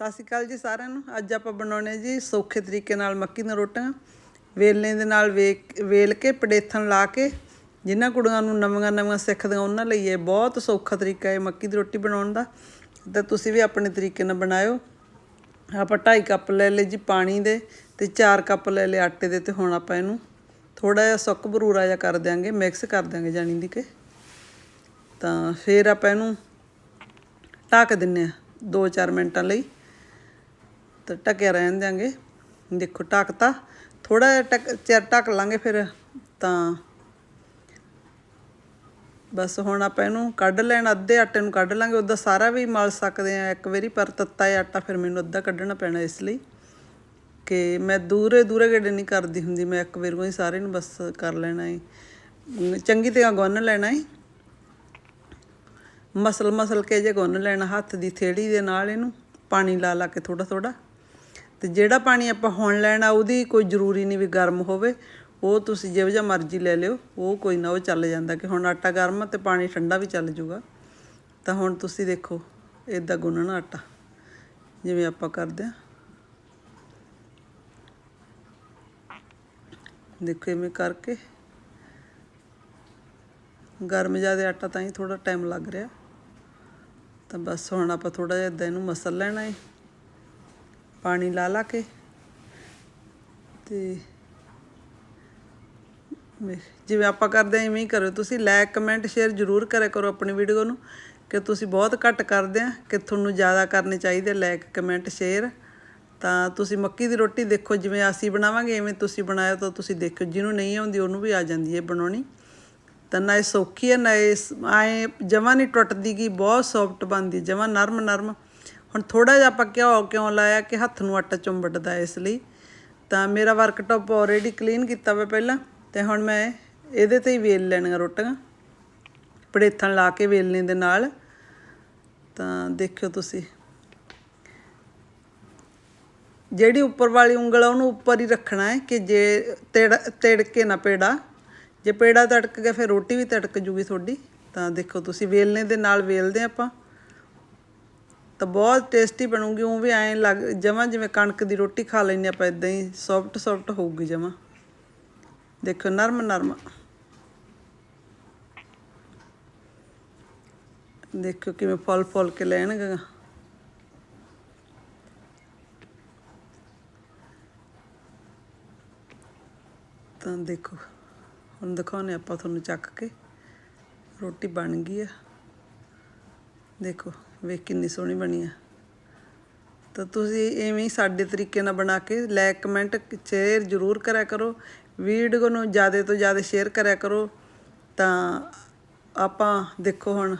ਸਤਿ ਸ਼੍ਰੀ ਅਕਾਲ ਜੀ ਸਾਰਿਆਂ ਨੂੰ। ਅੱਜ ਆਪਾਂ ਬਣਾਉਣੇ ਜੀ ਸੌਖੇ ਤਰੀਕੇ ਨਾਲ ਮੱਕੀ ਦੀਆਂ ਰੋਟੀਆਂ। ਵੇਲਣੇ ਦੇ ਨਾਲ ਵੇਕ ਵੇਲ ਕੇ, ਪੜੇਥਣ ਲਾ ਕੇ ਜਿਨ੍ਹਾਂ ਕੁੜੀਆਂ ਨੂੰ ਨਵੀਆਂ ਨਵੀਆਂ ਸਿੱਖਦੀਆਂ, ਉਹਨਾਂ ਲਈ ਇਹ ਬਹੁਤ ਸੌਖਾ ਤਰੀਕਾ ਹੈ ਮੱਕੀ ਦੀ ਰੋਟੀ ਬਣਾਉਣ ਦਾ। ਤਾਂ ਤੁਸੀਂ ਵੀ ਆਪਣੇ ਤਰੀਕੇ ਨਾਲ ਬਣਾਇਓ। ਆਪਾਂ 2.5 ਕੱਪ ਲੈ ਲਏ ਜੀ ਪਾਣੀ ਦੇ ਤੇ 4 ਕੱਪ ਲੈ ਲਏ ਆਟੇ ਦੇ ਤੇ ਹੁਣ ਆਪਾਂ ਇਹਨੂੰ ਥੋੜਾ ਜਿਹਾ ਸੁੱਕ ਬਰੂਰਾ ਜਿਹਾ ਕਰ ਦਿਆਂਗੇ, ਮਿਕਸ ਕਰ ਦਿਆਂਗੇ ਜਾਣੀ ਦੀ ਕਿ। ਤਾਂ ਫਿਰ ਆਪਾਂ ਇਹਨੂੰ ਢੱਕ ਦਿੰਨੇ ਆ 2-4 ਮਿੰਟਾਂ ਲਈ। ਤਾਂ ਢੱਕਿਆ ਰਹਿਣ ਦਿਆਂਗੇ। ਦੇਖੋ ਢੱਕਤਾ ਥੋੜਾ ਜਿਹਾ ਟਕ, ਚਿਰ ਢੱਕ ਲਾਂਗੇ ਫਿਰ ਤਾਂ। ਬਸ ਹੁਣ ਆਪਾਂ ਇਹਨੂੰ ਕੱਢ ਲੈਣ, ਅੱਧੇ ਆਟੇ ਨੂੰ ਕੱਢ ਲਾਂਗੇ। ਉਹਦਾ ਸਾਰਾ ਵੀ ਮਲ ਸਕਦੇ ਆ ਇੱਕ ਵਾਰੀ, ਪਰ ਤੱਤਾ ਹੈ ਆਟਾ ਫਿਰ ਮੈਨੂੰ ਅੱਧਾ ਕੱਢਣਾ ਪੈਣਾ ਇਸ ਲਈ ਕਿ ਮੈਂ ਦੂਰੇ ਦੂਰੇ ਗੇੜੇ ਨਹੀਂ ਕਰਦੀ ਹੁੰਦੀ। ਮੈਂ ਇੱਕ ਵਾਰ ਕੋਈ ਸਾਰੇ ਨੂੰ ਬਸ ਕਰ ਲੈਣਾ ਹੈ ਚੰਗੀ ਤਰ੍ਹਾਂ ਗੁੰਨ ਲੈਣਾ ਹੈ ਮਸਲ ਮਸਲ ਕੇ ਜੇ ਗੁੰਨ ਲੈਣਾ, ਹੱਥ ਦੀ ਥੇੜੀ ਦੇ ਨਾਲ ਇਹਨੂੰ ਪਾਣੀ ਲਾ ਲਾ ਕੇ ਥੋੜਾ ਥੋੜਾ ਤੇ ਜਿਹੜਾ ਪਾਣੀ ਆਪਾਂ ਹੁਣ ਲੈਣਾ ਉਹਦੀ ਕੋਈ ਜ਼ਰੂਰੀ ਨਹੀਂ ਵੀ ਗਰਮ ਹੋਵੇ। ਉਹ ਤੁਸੀਂ ਜਿਹੋ ਜਿਹਾ ਮਰਜ਼ੀ ਲੈ ਲਿਓ, ਉਹ ਕੋਈ ਨਾ, ਉਹ ਚੱਲ ਜਾਂਦਾ ਕਿ ਹੁਣ ਆਟਾ ਗਰਮ ਆ ਤੇ ਪਾਣੀ ਠੰਡਾ ਵੀ ਚੱਲ ਜੂਗਾ। ਤਾਂ ਹੁਣ ਤੁਸੀਂ ਦੇਖੋ ਇਦਾਂ ਗੁੰਨਣਾ ਆਟਾ, ਜਿਵੇਂ ਆਪਾਂ ਕਰਦੇ ਆ। ਦੇਖੋ ਇਵੇਂ ਕਰਕੇ। ਗਰਮ ਜ਼ਿਆਦਾ ਆਟਾ ਤਾਂ ਹੀ ਥੋੜਾ ਟਾਈਮ ਲੱਗ ਰਿਹਾ। ਤਾਂ ਬਸ ਹੁਣ ਆਪਾਂ ਥੋੜਾ ਜਿਹਾ ਇਦਾਂ ਇਹਨੂੰ ਮਸਲ ਲੈਣਾ ਹੈ ਪਾਣੀ ਲਾ ਲਾ ਕੇ ਤੇ ਜਿਵੇਂ ਆਪਾਂ ਕਰਦੇ ਆਂ ਇਵੇਂ ਹੀ ਕਰੋ। ਤੁਸੀਂ ਲਾਈਕ ਕਮੈਂਟ ਸ਼ੇਅਰ ਜ਼ਰੂਰ ਕਰਿਆ ਕਰੋ ਆਪਣੀ ਵੀਡੀਓ ਨੂੰ, ਕਿ ਤੁਸੀਂ ਬਹੁਤ ਘੱਟ ਕਰਦੇ ਆ ਕਿ ਤੁਹਾਨੂੰ ਜ਼ਿਆਦਾ ਕਰਨੇ ਚਾਹੀਦੇ ਲਾਈਕ ਕਮੈਂਟ ਸ਼ੇਅਰ ਤਾਂ ਤੁਸੀਂ ਮੱਕੀ ਦੀ ਰੋਟੀ ਦੇਖੋ, ਜਿਵੇਂ ਅਸੀਂ ਬਣਾਵਾਂਗੇ ਐਵੇਂ ਤੁਸੀਂ ਬਣਾਇਓ ਤਾਂ ਤੁਸੀਂ ਦੇਖੋ ਜਿਹਨੂੰ ਨਹੀਂ ਆਉਂਦੀ, ਉਹਨੂੰ ਵੀ ਆ ਜਾਂਦੀ ਹੈ ਬਣਾਉਣੀ। ਤਾਂ ਨਾ ਇਹ ਸੌਖੀ ਹੈ, ਨਾ ਇਹ, ਆਏ ਜਮਾਂ ਨਹੀਂ ਟੁੱਟਦੀ ਗੀ ਬਹੁਤ ਸੌਫਟ ਬਣਦੀ, ਜਮਾਂ ਨਰਮ ਨਰਮ ਹੁਣ ਥੋੜਾ ਜਿਹਾ ਆਪਾਂ ਘਿਓ ਕਿਉਂ ਲਾਇਆ ਕਿ ਹੱਥ ਨੂੰ ਆਟਾ ਚੁੰਬੜਦਾ ਇਸ ਲਈ? ਤਾਂ ਮੇਰਾ ਵਰਕਟਾਪ ਆਲਰੇਡੀ ਕਲੀਨ ਕੀਤਾ ਵਾ ਪਹਿਲਾਂ, ਤੇ ਹੁਣ ਮੈਂ ਇਹਦੇ ਤੇ ਹੀ ਵੇਲ ਲੈਣੀਆਂ ਰੋਟੀਆਂ। ਪੜੇਥਣ ਲਾ ਕੇ ਵੇਲਣੇ ਦੇ ਨਾਲ। ਤਾਂ ਦੇਖਿਓ ਤੁਸੀਂ। ਜਿਹੜੀ ਉੱਪਰ ਵਾਲੀ ਉਂਗਲ ਆ, ਉਹਨੂੰ ਉੱਪਰ ਹੀ ਰੱਖਣਾ ਹੈ ਕਿ ਜੇ ਤਿੜ, ਤਿੜਕੇ ਨਾ ਪੇੜਾ। ਜੇ ਪੇੜਾ ਤੜਕ ਗਿਆ, ਫਿਰ ਰੋਟੀ ਵੀ ਤੜਕ ਜੂਗੀ ਤੁਹਾਡੀ। ਤਾਂ ਦੇਖੋ ਤੁਸੀਂ, ਵੇਲਣੇ ਦੇ ਨਾਲ ਵੇਲਦੇ ਆਪਾਂ। ਤਾਂ ਬਹੁਤ ਟੇਸਟੀ ਬਣੂਗੀ ਉਹ ਵੀ ਐਂ ਲੱਗ, ਜਮਾਂ ਜਿਵੇਂ ਕਣਕ ਦੀ ਰੋਟੀ ਖਾ ਲੈਂਦੇ ਆਪਾਂ ਇਦਾਂ ਹੀ ਸੌਫਟ ਸੌਫਟ ਹੋਊਗੀ ਜਮਾਂ। ਦੇਖੋ ਨਰਮ ਨਰਮ। ਦੇਖੋ ਕਿਵੇਂ ਫਲ ਫੁੱਲ ਕੇ ਲੈਣਗੇ ਤਾਂ ਦੇਖੋ, ਹੁਣ ਦਿਖਾਉਨੇ ਆਪਾਂ ਤੁਹਾਨੂੰ ਚੱਕ ਕੇ, ਰੋਟੀ ਬਣ ਗਈ ਆ। ਦੇਖੋ, ਵੇਖ ਕਿੰਨੀ ਸੋਹਣੀ ਬਣੀ ਆ। ਤਾਂ ਤੁਸੀਂ ਐਵੇਂ ਹੀ ਸਾਡੇ ਤਰੀਕੇ ਨਾਲ ਬਣਾ ਕੇ ਲਾਈਕ ਕਮੈਂਟ ਸ਼ੇਅਰ ਜ਼ਰੂਰ ਕਰਿਆ ਕਰੋ। ਵੀਡੀਓ ਨੂੰ ਜ਼ਿਆਦਾ ਤੋਂ ਜ਼ਿਆਦਾ ਸ਼ੇਅਰ ਕਰਿਆ ਕਰੋ। ਤਾਂ ਆਪਾਂ ਦੇਖੋ ਹੁਣ,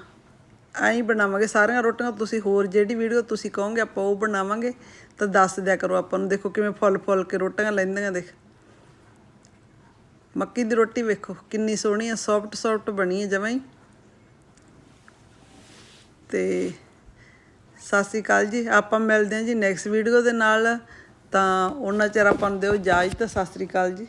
ਐਂ ਬਣਾਵਾਂਗੇ। ਸਾਰੀਆਂ ਰੋਟੀਆਂ ਤੁਸੀਂ ਹੋਰ ਜਿਹੜੀ ਵੀਡੀਓ ਤੁਸੀਂ ਕਹੋਗੇ, ਆਪਾਂ ਉਹ ਬਣਾਵਾਂਗੇ। ਤਾਂ ਦੱਸ ਦਿਆ ਕਰੋ ਆਪਾਂ ਨੂੰ। ਦੇਖੋ ਕਿਵੇਂ ਫੁੱਲ ਫੁੱਲ ਕੇ ਰੋਟੀਆਂ ਲੈਂਦੀਆਂ, ਦੇਖ। ਮੱਕੀ ਦੀ ਰੋਟੀ ਵੇਖੋ, ਕਿੰਨੀ ਸੋਹਣੀ ਆ ਸੌਫਟ ਸੌਫਟ ਬਣੀ ਹੈ ਜਮਾਂ ਹੀ। ਤੇ ਸਤਿ ਸ਼੍ਰੀ ਅਕਾਲ ਜੀ। ਆਪਾਂ ਮਿਲਦੇ ਹਾਂ ਜੀ ਨੈਕਸਟ ਵੀਡੀਓ ਦੇ ਨਾਲ। ਤਾਂ ਉਹਨਾਂ ਚਿਰ ਆਪਾਂ ਨੂੰ ਦਿਓ ਇਜਾਜ਼ਤ। ਸਤਿ ਸ਼੍ਰੀ ਅਕਾਲ ਜੀ।